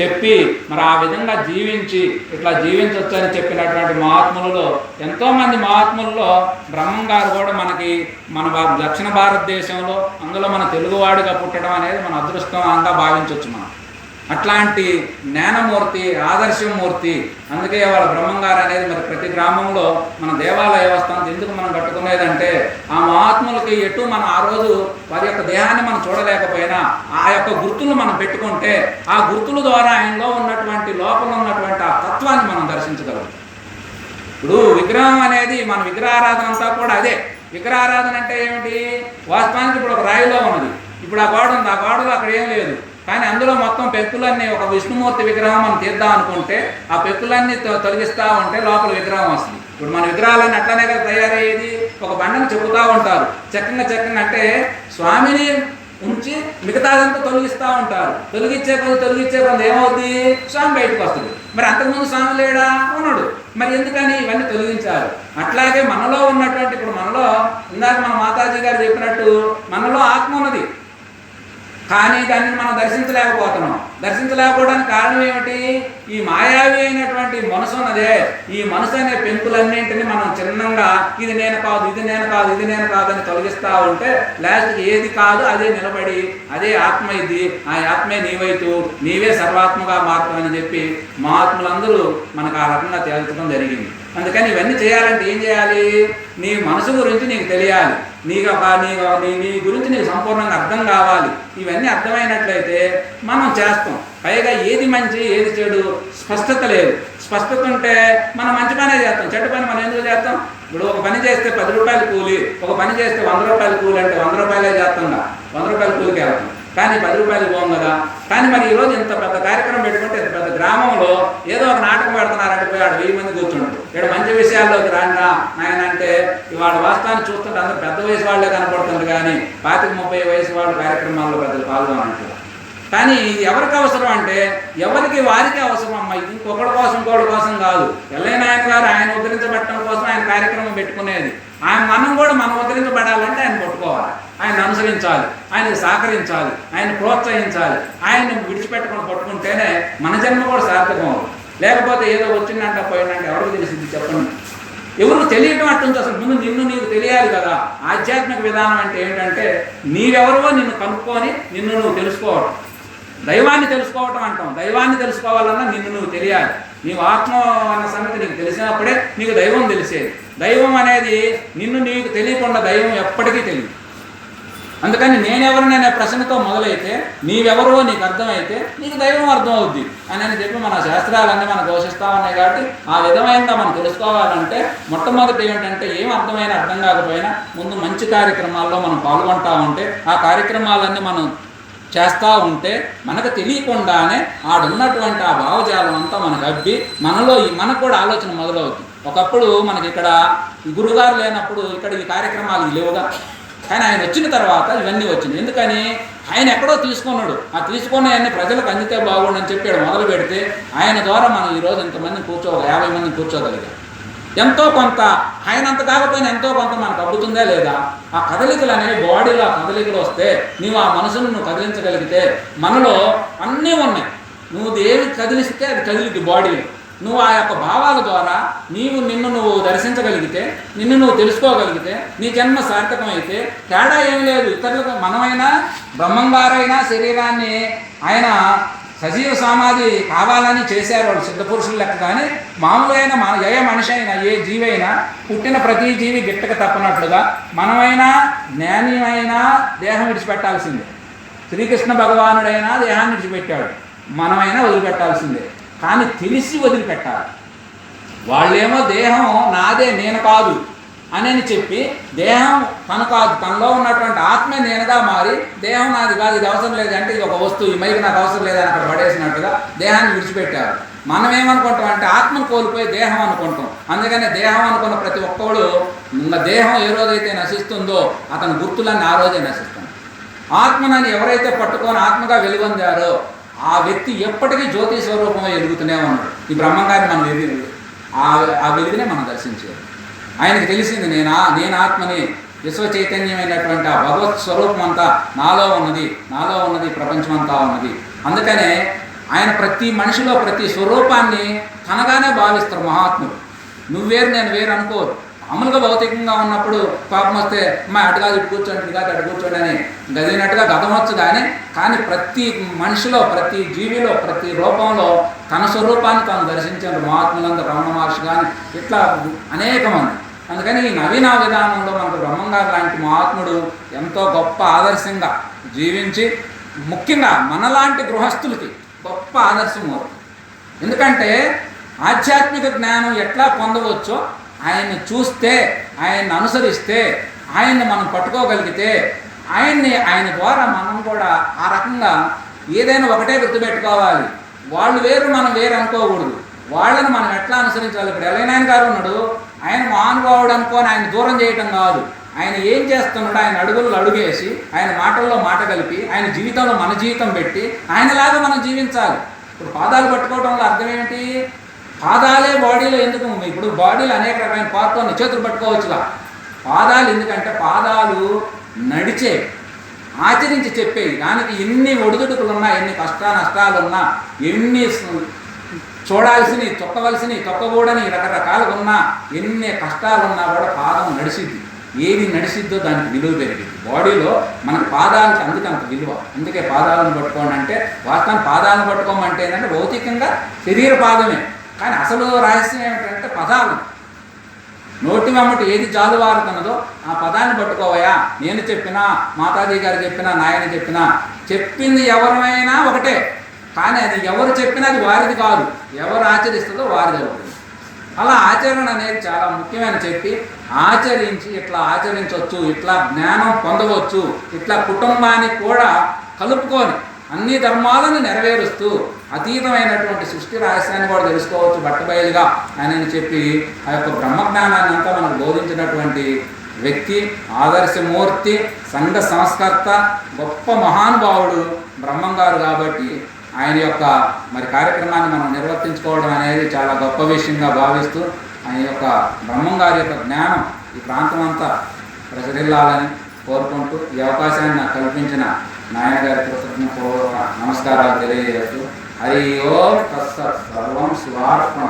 చెప్పి మరి ఆ విధంగా జీవించి ఇట్లా జీవించవచ్చని చెప్పినటువంటి మహాత్ములలో ఎంతోమంది మహాత్ములలో బ్రహ్మం గారు కూడా మనకి మన దక్షిణ భారతదేశంలో అందులో మన తెలుగువాడిగా పుట్టడం అనేది మన అదృష్టంగా భావించవచ్చు మనం. అట్లాంటి జ్ఞానమూర్తి ఆదర్శమూర్తి అందుకే వాళ్ళ బ్రహ్మంగారు అనేది మరి ప్రతి గ్రామంలో మన దేవాలయ వ్యవస్థను ఎందుకు మనం కట్టుకునేదంటే ఆ మహాత్ములకి ఎటు మనం ఆ రోజు వారి యొక్క దేహాన్ని మనం చూడలేకపోయినా ఆ యొక్క గుర్తులు మనం పెట్టుకుంటే ఆ గుర్తుల ద్వారా ఆయనలో ఉన్నటువంటి లోపల ఉన్నటువంటి ఆ తత్వాన్ని మనం దర్శించగలం. ఇప్పుడు విగ్రహం అనేది మన విగ్రహారాధన అంతా కూడా అదే. విగ్రహారాధన అంటే ఏమిటి? వాస్తవానికి ఇప్పుడు ఒక రాయిలో ఉన్నది. ఇప్పుడు ఆ గోడ ఉంది ఆ గోడలో అక్కడ ఏం లేదు. కానీ అందులో మొత్తం పెక్కులన్నీ ఒక విష్ణుమూర్తి విగ్రహం మనం తీద్దాం అనుకుంటే ఆ పెక్కులన్నీ తొ- తొలగిస్తా ఉంటే లోపల విగ్రహం వస్తుంది. ఇప్పుడు మన విగ్రహాలన్నీ అట్లనే కదా తయారయ్యేది. ఒక బండను చెబుతూ ఉంటారు. చక్కగా చక్కగా అంటే స్వామిని ఉంచి మిగతాదంతా తొలగిస్తూ ఉంటారు. తొలగించే కొంత తొలగించే కొంత ఏమవుద్ది? స్వామి బయటకు వస్తుంది. మరి అంతకుముందు స్వామి లేడా? ఉన్నాడు. మరి ఎందుకని ఇవన్నీ తొలగించారు? అట్లాగే మనలో ఉన్నటువంటి ఇప్పుడు మనలో ఇందాక మన మాతాజీ గారు చెప్పినట్టు మనలో ఆత్మ ఉన్నది. కానీ దాన్ని మనం దర్శించలేకపోతున్నాం. దర్శించలేకపోవడానికి కారణం ఏమిటి? ఈ మాయావి అయినటువంటి మనసు ఉన్నదే. ఈ మనసు అనే పెంకులన్నింటినీ మనం చిన్నంగా ఇది నేను కాదు ఇది నేను కాదు ఇది నేను కాదు అని తొలగిస్తూ ఉంటే లాస్ట్కి ఏది కాదు అదే నిలబడి అదే ఆత్మ ఇది. ఆ ఆత్మే నీవైతూ నీవే సర్వాత్మగా మారుతామని చెప్పి మహాత్ములందరూ మనకు ఆ రకంగా తేల్చడం జరిగింది. అందుకని ఇవన్నీ చేయాలంటే ఏం చేయాలి? నీ మనసు గురించి నీకు తెలియాలి. నీకు ఒక నీ నీ నీ గురించి నీకు సంపూర్ణంగా అర్థం కావాలి. ఇవన్నీ అర్థమైనట్లయితే మనం చేస్తాం. పైగా ఏది మంచి ఏది చెడు స్పష్టత లేదు. స్పష్టత ఉంటే మనం మంచి పనే చేస్తాం. చెడ్డ పని మనం ఎందుకు చేస్తాం? ఇప్పుడు ఒక పని చేస్తే పది రూపాయలు కూలి ఒక పని చేస్తే వంద రూపాయలు కూలి అంటే వంద రూపాయలే చేస్తాం వంద రూపాయలు కూలికి వెళ్తాం. కానీ పది రూపాయలు పోం కదా. కానీ మరి ఈరోజు ఇంత పెద్ద కార్యక్రమం పెట్టుకుంటే ఇంత పెద్ద గ్రామంలో ఏదో ఒక నాటకం పెడుతున్నారంటే పోయి ఆడ వెయ్యి మంది కూర్చుంటారు ఇక్కడ మంచి విషయాల్లోకి రాండా? నాయన అంటే ఇవాళ వాస్తవాన్ని చూస్తుంటే అందరూ పెద్ద వయసు వాళ్ళే కనపడుతుంది కానీ పాతిక ముప్పై వయసు వాళ్ళు కార్యక్రమాల్లో పెద్దలు పాల్గొనట్లేదు. కానీ ఇది ఎవరికి అవసరం అంటే ఎవరికి వారికి అవసరం అమ్మ? ఇది ఇంకొకటి కోసం కోడి కోసం కాదు. ఎల్లయ్య నాయన గారు ఆయన ఉద్ధరించబట్టడం కోసం ఆయన కార్యక్రమం పెట్టుకునేది. ఆయన మనం కూడా మనం ఉద్ధరించబడాలంటే ఆయన పట్టుకోవాలి ఆయన అనుసరించాలి ఆయన సహకరించాలి ఆయన ప్రోత్సహించాలి. ఆయన విడిచిపెట్టకుండా పట్టుకుంటేనే మన జన్మ కూడా సార్థకం అవుతుంది. లేకపోతే ఏదో వచ్చిందంట పోయిందంటే ఎవరికి తెలిసింది చెప్పండి. ఎవరు తెలియటం అట్టుంది అసలు ముందు నిన్ను నీకు తెలియాలి కదా. ఆధ్యాత్మిక విధానం అంటే ఏంటంటే నీవెవరో నిన్ను కనుక్కొని నిన్ను నువ్వు తెలుసుకోవడం దైవాన్ని తెలుసుకోవటం అంటాం. దైవాన్ని తెలుసుకోవాలన్నా నిన్ను నువ్వు తెలియాలి. నీవు ఆత్మ అన్న సంగతి నీకు తెలిసినప్పుడే నీకు దైవం తెలిసేది. దైవం అనేది నిన్ను నీకు తెలియకుండా దైవం ఎప్పటికీ తెలియదు. అందుకని నేనెవరిననే ప్రశ్నతో మొదలైతే నీవెవరో నీకు అర్థమైతే నీకు దైవం అర్థం అవుద్ది అని అని చెప్పి మన శాస్త్రాలన్నీ మనం ఘోషిస్తా ఉన్నాయి కాబట్టి ఆ విధమైనగా మనం తెలుసుకోవాలంటే మొట్టమొదటి ఏంటంటే ఏం అర్థమైన అర్థం కాకపోయినా ముందు మంచి కార్యక్రమాల్లో మనం పాల్గొంటా ఉంటే ఆ కార్యక్రమాలన్నీ మనం చేస్తూ ఉంటే మనకు తెలియకుండానే ఆడున్నటువంటి ఆ భావజాలం అంతా మనకు అబ్బి మనలో ఈ మనకు కూడా ఆలోచన మొదలవుతుంది ఒకప్పుడు మనకి ఇక్కడ గురుగారు లేనప్పుడు ఇక్కడ ఈ కార్యక్రమాలు లేవుగా. కానీ ఆయన వచ్చిన తర్వాత ఇవన్నీ వచ్చినాయి. ఎందుకని? ఆయన ఎక్కడో తీసుకున్నాడు. ఆ తీసుకున్నవన్నీ ప్రజలకు అందితే బాగుండని అని చెప్పాడు మొదలు పెడితే ఆయన ద్వారా మనం ఈరోజు ఇంతమంది కూర్చో యాభై మందిని కూర్చోగలిగాం. ఎంతో కొంత ఆయన అంత కాకపోయినా ఎంతో కొంత మనకు అబ్బుతుందా లేదా? ఆ కదలికలు అనేవి బాడీలో ఆ కదలికలు వస్తే నీవు ఆ మనసును నువ్వు కదిలించగలిగితే మనలో అన్నీ ఉన్నాయి. నువ్వు దేవి కదిలిస్తే అది కదిలిద్ది బాడీలో. నువ్వు ఆ యొక్క భావాల ద్వారా నీవు నీ దర్శించగలిగితే నిన్ను నువ్వు తెలుసుకోగలిగితే నీ జన్మ సార్థకమైతే తేడా ఏం లేదు. ఇతరులకు మనమైనా బ్రహ్మంగారైనా శరీరాన్ని ఆయన సజీవ సమాధి కావాలని చేశారు వాళ్ళు సిద్ధపురుషులు లెక్క కానీ మామూలైన మన ఏ మనిషి అయినా ఏ జీవి అయినా పుట్టిన ప్రతి జీవి గిట్టక తప్పనట్లుగా మనమైనా జ్ఞానిమైనా దేహం విడిచిపెట్టాల్సిందే. శ్రీకృష్ణ భగవానుడైనా దేహాన్ని విడిచిపెట్టాడు. మనమైనా వదిలిపెట్టాల్సిందే. కానీ తెలిసి వదిలిపెట్టాలి. వాళ్ళేమో దేహం నాదే నేను కాదు అని చెప్పి దేహం తన కాదు తనలో ఉన్నటువంటి ఆత్మే నేనుగా మారి దేహం నాది కాదు ఇది అవసరం లేదు అంటే ఇది ఒక వస్తువు ఈ మైకి నాకు అవసరం లేదని అక్కడ పడేసినట్టుగా దేహాన్ని విడిచిపెట్టారు. మనం ఏమనుకుంటాం అంటే ఆత్మను కోల్పోయి దేహం అనుకుంటాం. అందుకనే దేహం అనుకున్న ప్రతి ఒక్కడు ఇంకా దేహం ఏ రోజైతే నశిస్తుందో అతని గుర్తులన్నీ ఆ రోజే నశిస్తుంది ఆత్మనని ఎవరైతే పట్టుకొని ఆత్మగా వెలుగొందారో ఆ వ్యక్తి ఎప్పటికీ జ్యోతి స్వరూపంగా వెలుగుతూనే ఉన్నాడు. ఈ బ్రహ్మంగారిని మనం వెలుగు ఆ ఆ వెలుగునే మనం దర్శించేది. ఆయనకు తెలిసింది నేను నేను ఆత్మని విశ్వ చైతన్యమైనటువంటి ఆ భగవత్ స్వరూపం అంతా నాలో ఉన్నది నాలో ఉన్నది ప్రపంచం అంతా ఉన్నది. అందుకనే ఆయన ప్రతి మనిషిలో ప్రతి స్వరూపాన్ని తనగానే భావిస్తారు మహాత్ముడు నువ్వు వేరు నేను వేరు అనుకోరు మామూలుగా భౌతికంగా ఉన్నప్పుడు పాపం వస్తే మా అటు కాదు ఇటు కూర్చోండి ఇటు కాదు అటు కూర్చోండి అని గదినట్టుగా గతమొచ్చు కానీ కానీ ప్రతి మనిషిలో ప్రతి జీవిలో ప్రతి రూపంలో తన స్వరూపాన్ని తాను దర్శించారు మహాత్ములందరూ రమణ మహర్షి కానీ ఇట్లా అనేక మంది. అందుకని ఈ నవీన విధానంలో మనకు బ్రహ్మంగారు లాంటి మహాత్ముడు ఎంతో గొప్ప ఆదర్శంగా జీవించి ముఖ్యంగా మనలాంటి గృహస్థులకి గొప్ప ఆదర్శం ఎందుకంటే ఆధ్యాత్మిక జ్ఞానం ఎట్లా పొందవచ్చో ఆయన్ని చూస్తే ఆయన్ని అనుసరిస్తే ఆయన్ని మనం పట్టుకోగలిగితే ఆయన్ని ఆయన ద్వారా మనం కూడా ఆ రకంగా ఏదైనా ఒకటే గుర్తుపెట్టుకోవాలి. వాళ్ళు వేరు మనం వేరు అనుకోకూడదు. వాళ్ళని మనం ఎట్లా అనుసరించాలి? ఇప్పుడు ఎలైనాయన గారు ఉన్నాడు. ఆయన మహానుభావుడు అనుకోని ఆయన దూరం చేయటం కాదు. ఆయన ఏం చేస్తున్నాడు ఆయన అడుగుల్లో అడుగేసి ఆయన మాటల్లో మాట కలిపి ఆయన జీవితంలో మన జీవితం పెట్టి ఆయనలాగా మనం జీవించాలి. ఇప్పుడు పాదాలు పట్టుకోవడంలో అర్థం ఏంటి పాదాలే బాడీలో ఎందుకు? ఇప్పుడు బాడీలో అనేక రకమైన పార్ట్లు ఉన్నాయి. చేతులు పట్టుకోవచ్చుగా. పాదాలు ఎందుకంటే పాదాలు నడిచే ఆచరించి చెప్పేవి దానికి ఎన్ని ఒడిదుడుకులు ఉన్నా ఎన్ని కష్ట నష్టాలు ఉన్నా ఎన్ని చూడాల్సినవి తొక్కవలసినవి తొక్కకూడని రకరకాలుగా ఉన్నా ఎన్ని కష్టాలు ఉన్నా కూడా పాదం నడిచిద్ది. ఏది నడిచిద్దో దానికి విలువ పెరిగింది బాడీలో మన పాదాలకి అందుకే అంత విలువ. అందుకే పాదాలను పట్టుకోండి అంటే వాస్తవం. పాదాలను పట్టుకోమంటే ఏంటంటే భౌతికంగా శరీర పాదమే. కానీ అసలు రహస్యం ఏమిటంటే పదాలు. నోటి వెమ్మటి ఏది జాలువారుతున్నదో ఆ పదాన్ని పట్టుకోవయా నేను చెప్పినా మాతాజీ గారు చెప్పినా నాయన చెప్పినా చెప్పింది ఎవరైనా ఒకటే. కానీ అది ఎవరు చెప్పినా అది వారిది కాదు. ఎవరు ఆచరిస్తుందో వారిది అవుతుంది అలా ఆచరణ అనేది చాలా ముఖ్యమైన చెప్పి ఆచరించి ఇట్లా ఆచరించవచ్చు ఇట్లా జ్ఞానం పొందవచ్చు ఇట్లా కుటుంబాన్ని కూడా కలుపుకొని అన్ని ధర్మాలను నెరవేరుస్తూ అతీతమైనటువంటి సృష్టి రహస్యాన్ని కూడా తెలుసుకోవచ్చు బట్టబయలుగా అని చెప్పి ఆ యొక్క బ్రహ్మజ్ఞానాన్ని అంతా మనకు బోధించినటువంటి వ్యక్తి ఆదర్శమూర్తి సంఘ సంస్కర్త గొప్ప మహానుభావుడు బ్రహ్మంగారు కాబట్టి ఆయన యొక్క మరి కార్యక్రమాన్ని మనం నిర్వర్తించుకోవడం అనేది చాలా గొప్ప విషయంగా భావిస్తూ ఆయన యొక్క బ్రహ్మంగారి యొక్క జ్ఞానం ఈ ప్రాంతం అంతా ప్రసరిల్లాలని కోరుకుంటూ ఈ అవకాశాన్ని నాకు కల్పించిన నాయనగారి కృతజ్ఞ కృతజ్ఞపూర్వక నమస్కారాలు తెలియజేస్తూ హరి ఓం తత్సత్ సర్వం శివార్పణ.